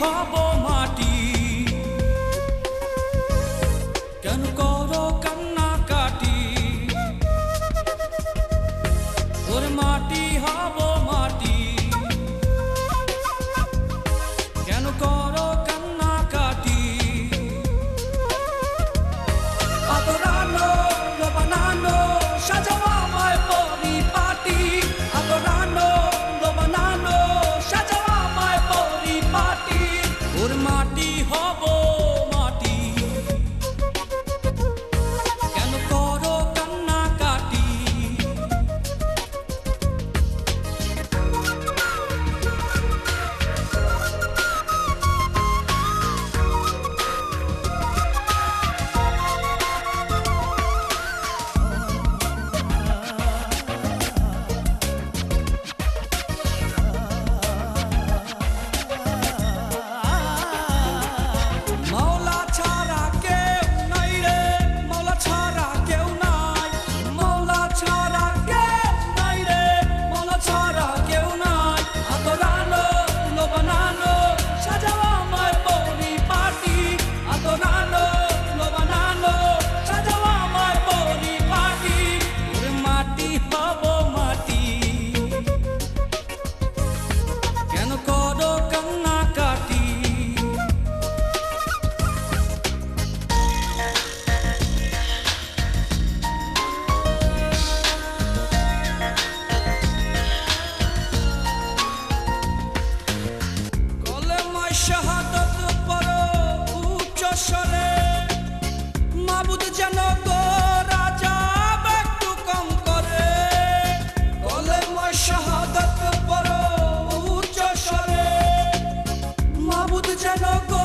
হব মাটি। কেন করো কান্না কাটি? তোর মাটি হব মাটি। কেন করো কান্না কাটি? আদরানো বানানো সাজানো আমায় পরিপাটি। আদরানো বানানো সাজানো আমায় ওর মাটি হব শাহাদত পর উচ্চ স্বরে মাবুদ যেন গো রাজা একটু কম করে। বলে ময় শাহাদত পর উচ্চ স্বরে মাবুদ যেন গো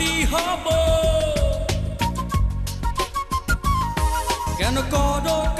শান্তি হব কেন করো